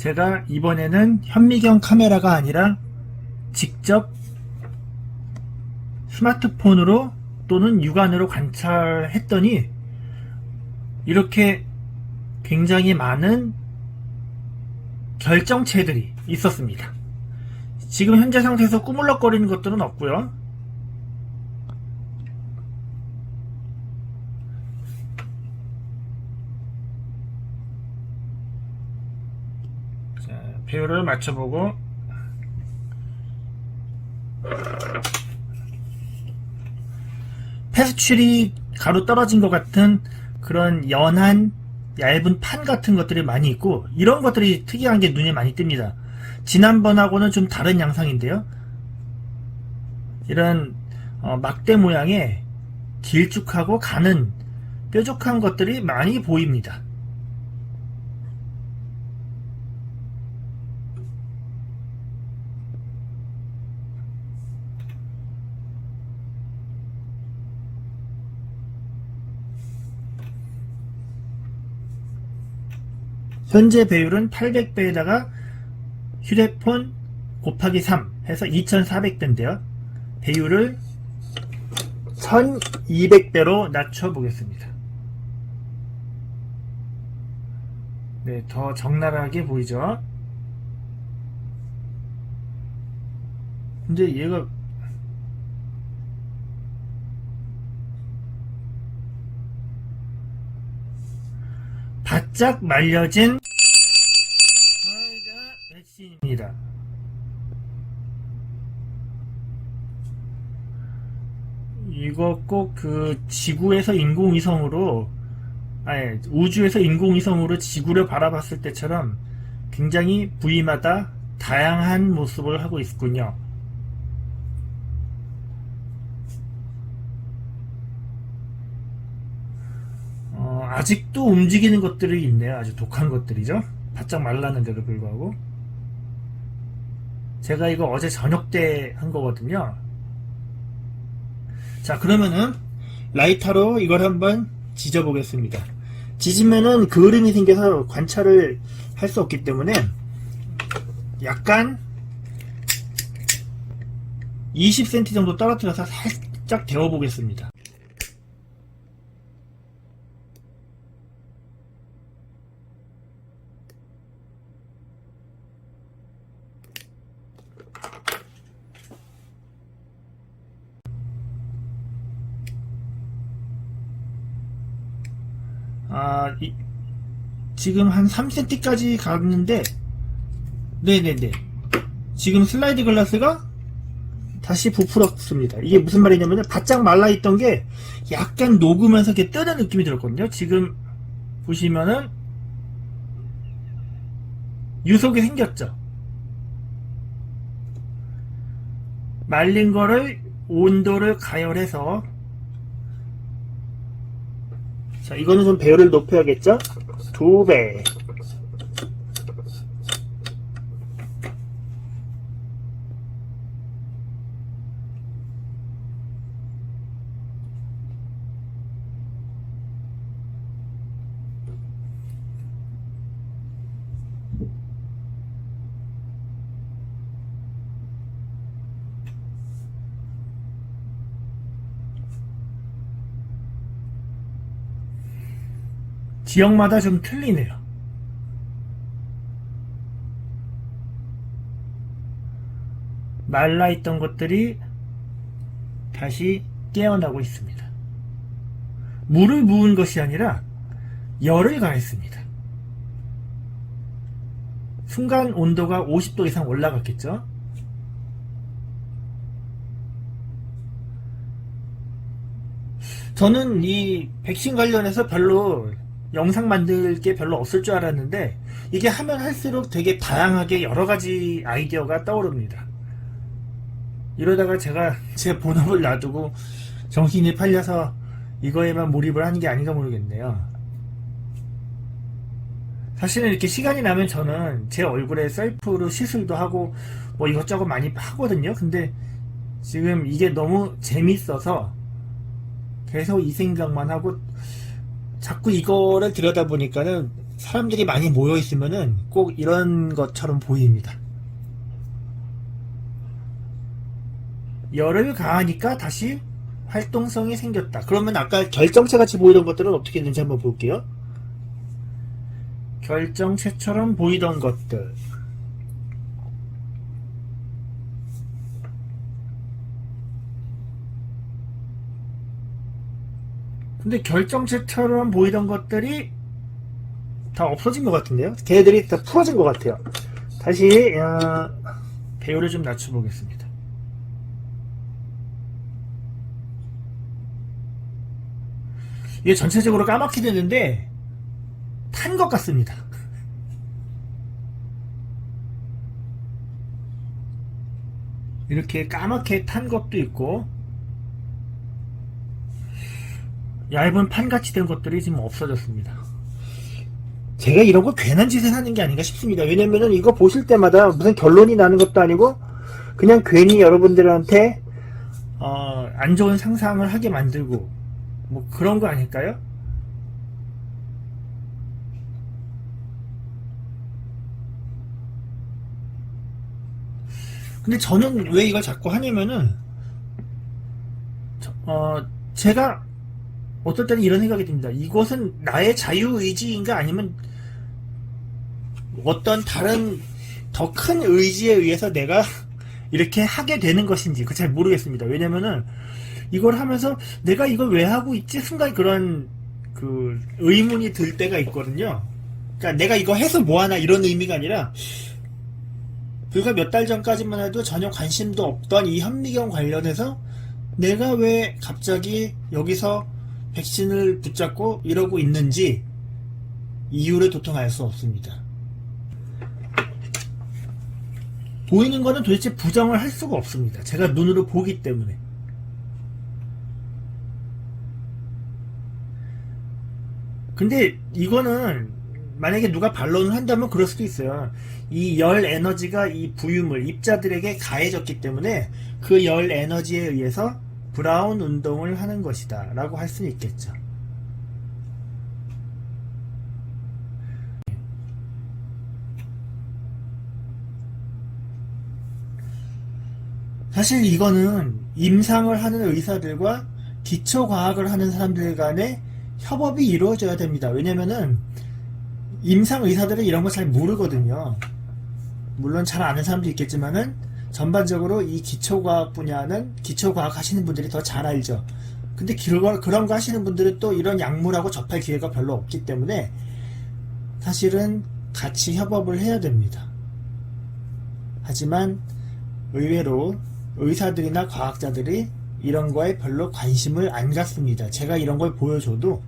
제가 이번에는 현미경 카메라가 아니라 직접 스마트폰으로 또는 육안으로 관찰했더니 이렇게 굉장히 많은 결정체들이 있었습니다. 지금 현재 상태에서 꾸물럭거리는 것들은 없고요. 배열을 맞춰보고 패스츄리 가루 떨어진 것 같은 그런 연한 얇은 판 같은 것들이 많이 있고 이런 것들이 특이한 게 눈에 많이 띕니다. 지난번하고는 좀 다른 양상인데요. 이런 어, 막대 모양의 길쭉하고 가는 뾰족한 것들이 많이 보입니다. 현재 배율은 800배에다가 휴대폰 곱하기 3 해서 2400대인데요. 배율을 1200배로 낮춰보겠습니다. 네, 더 적나라하게 보이죠? 근데 얘가 바짝 말려진 화이자 백신입니다. 이거 꼭 그 지구에서 인공위성으로 아니 우주에서 인공위성으로 지구를 바라봤을 때처럼 굉장히 부위마다 다양한 모습을 하고 있군요. 어, 아직도 움직이는 것들이 있네요. 아주 독한 것들이죠. 바짝 말랐는데도 불구하고. 제가 이거 어제 저녁 때 한 거거든요. 자, 그러면은 라이터로 이걸 한번 지져 보겠습니다. 지지면은 그을음이 생겨서 관찰을 할 수 없기 때문에 약간 20cm 정도 떨어뜨려서 살짝 데워 보겠습니다. 아, 이- 지금 한 3cm까지 갔는데, 네네네. 지금 슬라이드 글라스가 다시 부풀었습니다. 이게 무슨 말이냐면, 바짝 말라있던 게 약간 녹으면서 이렇게 뜨는 느낌이 들었거든요. 지금 보시면은, 유속이 생겼죠. 말린 거를 온도를 가열해서 자, 이거는 좀 배열을 높여야겠죠? 두 배. 지역마다 좀 틀리네요. 말라있던 것들이 다시 깨어나고 있습니다. 물을 부은 것이 아니라 열을 가했습니다. 순간 온도가 50도 이상 올라갔겠죠? 저는 이 백신 관련해서 별로 영상 만들 게 별로 없을 줄 알았는데 이게 하면 할수록 되게 다양하게 여러 가지 아이디어가 떠오릅니다. 이러다가 제가 제 본업을 놔두고 정신이 팔려서 이거에만 몰입을 하는 게 아닌가 모르겠네요. 사실은 이렇게 시간이 나면 저는 제 얼굴에 셀프로 시술도 하고 뭐 이것저것 많이 하거든요. 근데 지금 이게 너무 재밌어서 계속 이 생각만 하고 자꾸 이거를 들여다 보니까는 사람들이 많이 모여 있으면은 꼭 이런 것처럼 보입니다. 열을 가하니까 다시 활동성이 생겼다. 그러면 아까 결정체 같이 보이던 것들은 어떻게 되는지 한번 볼게요. 결정체처럼 보이던 것들. 근데 결정체처럼 보이던 것들이 다 없어진 것 같은데요? 걔들이 다 풀어진 것 같아요. 다시 어, 배율을 좀 낮춰보겠습니다. 이게 전체적으로 까맣게 되는데 탄 것 같습니다. 이렇게 까맣게 탄 것도 있고 얇은 판같이 된 것들이 지금 없어졌습니다. 제가 이런 거 괜한 짓을 하는 게 아닌가 싶습니다. 왜냐면은 이거 보실 때마다 무슨 결론이 나는 것도 아니고 그냥 괜히 여러분들한테 어, 안 좋은 상상을 하게 만들고 뭐 그런 거 아닐까요? 근데 저는 왜 이걸 자꾸 하냐면은 저- 어, 제가 어떨 때는 이런 생각이 듭니다. 이것은 나의 자유의지인가 아니면 어떤 다른 더 큰 의지에 의해서 내가 이렇게 하게 되는 것인지 그 잘 모르겠습니다. 왜냐면은 이걸 하면서 내가 이걸 왜 하고 있지? 순간 그런 그 의문이 들 때가 있거든요. 그러니까 내가 이거 해서 뭐 하나 이런 의미가 아니라 불과 몇 달 전까지만 해도 전혀 관심도 없던 이 현미경 관련해서 내가 왜 갑자기 여기서 백신을 붙잡고 이러고 있는지 이유를 도통 알 수 없습니다. 보이는 거는 도대체 부정을 할 수가 없습니다. 제가 눈으로 보기 때문에. 근데 이거는 만약에 누가 반론을 한다면 그럴 수도 있어요. 이 열 에너지가 이 부유물, 입자들에게 가해졌기 때문에 그 열 에너지에 의해서 브라운 운동을 하는 것이다. 라고 할 수는 있겠죠. 사실 이거는 임상을 하는 의사들과 기초과학을 하는 사람들 간의 협업이 이루어져야 됩니다. 왜냐면은 임상 의사들은 이런 거 잘 모르거든요. 물론 잘 아는 사람도 있겠지만은 전반적으로 이 기초과학 분야는 기초과학 하시는 분들이 더 잘 알죠. 근데 그런, 그런 거 하시는 분들은 또 이런 약물하고 접할 기회가 별로 없기 때문에 사실은 같이 협업을 해야 됩니다. 하지만 의외로 의사들이나 과학자들이 이런 거에 별로 관심을 안 갖습니다. 제가 이런 걸 보여줘도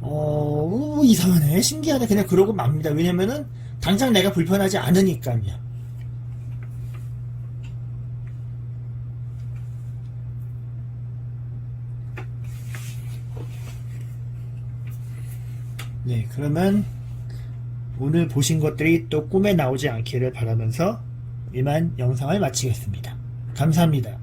어 이상하네 신기하네 그냥 그러고 맙니다. 왜냐면은 당장 내가 불편하지 않으니까요. 네, 그러면 오늘 보신 것들이 또 꿈에 나오지 않기를 바라면서 이만 영상을 마치겠습니다. 감사합니다.